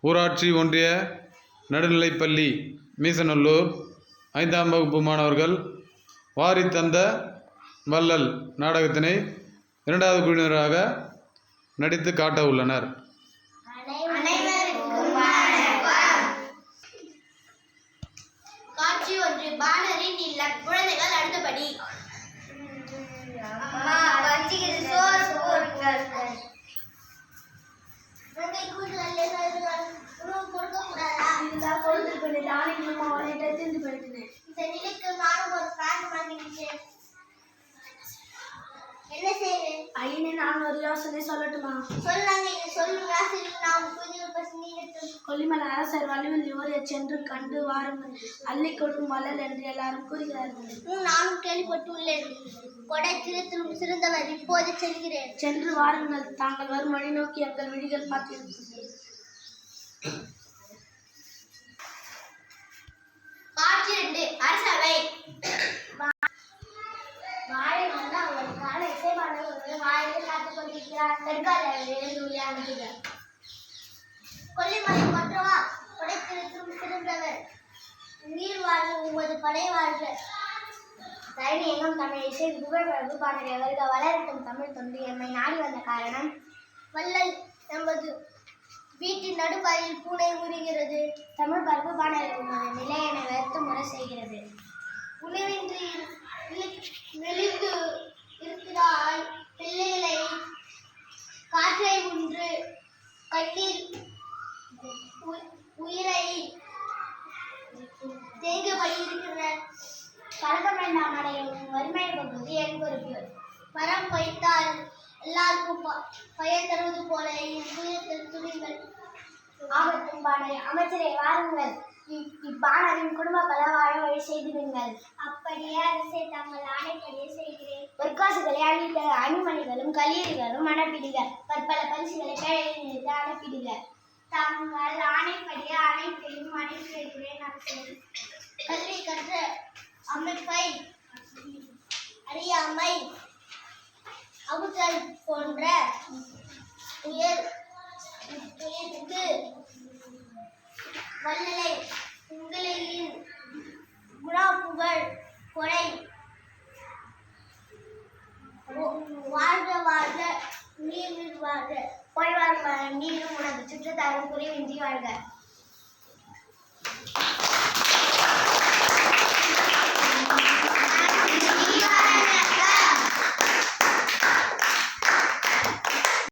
ஊராட்சி ஒன்றிய நடுநிலைப்பள்ளி மீசநல்லூர். ஐந்தாம் வகுப்பு மாணவர்கள் வாரி தந்த வள்ளல் நாடகத்தினை இரண்டாவது குழுவினராக நடித்து காட்ட உள்ளனர். குழந்தைகள் அடுத்தபடி. போயிட்டேன் இந்த நிலைக்கு நானும் ஒரு பிளான் வாங்கிட்டேன் என்ன செய்வேன் ஐயனே நான் ஒரு யோசனை சொல்லட்டுமா? சொல்லாங்க சொல்லுங்க சரி நாம் புதிய கொல்லிமலை அரசர் வலுவில் இவரை சென்று கண்டு வாருங்கள். அள்ளி கொடுக்கும் வள்ளல் என்று எல்லாரும் கூறுகிறார்கள். நானும் கேள்விப்பட்டுள்ளேன். கொடை திருத்திலும் சிறந்தவர் இப்போது செல்கிறேன். சென்று வாருங்கள். தாங்கள் வரும் வழி நோக்கி எங்கள் விழிகள் பார்த்திருக்கிறது. இசைப்பாடல் ஒரு காத்துக் கொண்டிருக்கிறார். தற்காலில் எழுந்து விளையாடுகிறார் கொல்லிமலை கொற்றவா படைத்திருக்கும் சிறந்தவர் நீர் வாழ்க உமது படை வாழ்க. சைனியகம் தமிழ் இசை புகழ் பிரபு பாடலை வருக வளரட்டும் தமிழ் தொண்டு எம்மை நாடி வந்த காரணம் வள்ளல் நமது வீட்டின் நடுவாயில் பூனை முறிகிறது. தமிழ் பரப்பு பாடல் உமது நிலையன கலக்கம் வேண்டாம் அடையும் வறுமை பகுதி என் பொறுப்பு மரம் வைத்தால் எல்லாருக்கும் பயன் தருவது போல இவ்வுயரத்தில் துணிகள் ஆபத்தும் பாடல். அமைச்சரை வாருங்கள். இப்- இப்பாணரின் குடும்ப பல வாழ வழி செய்திருங்கள் அப்படியே அரசை தங்கள் ஆணைப்படியே செய்கிறேன். பொற்காசுகளை அளித்த அணிமணிகளும் களியீடுகளும் அனுப்பிடுக பற்பல பரிசுகளை நிறுத்த அனுப்பிடுக தாங்கள் ஆணைப்படியே அனைத்தையும் அனுப்பி வைக்கிறேன் கல்வி கற்ற அமைப்பை அறியாமை அவுதல் போன்ற உயர் உயர்த்து வல்லலை உங்களின் குணா புகழ் வாழ்க வாழ்க நீர் வாழ்க. போய் நீரும் உனக்கு சுற்றத்தாரும் குறைவின்றி வாழ்க.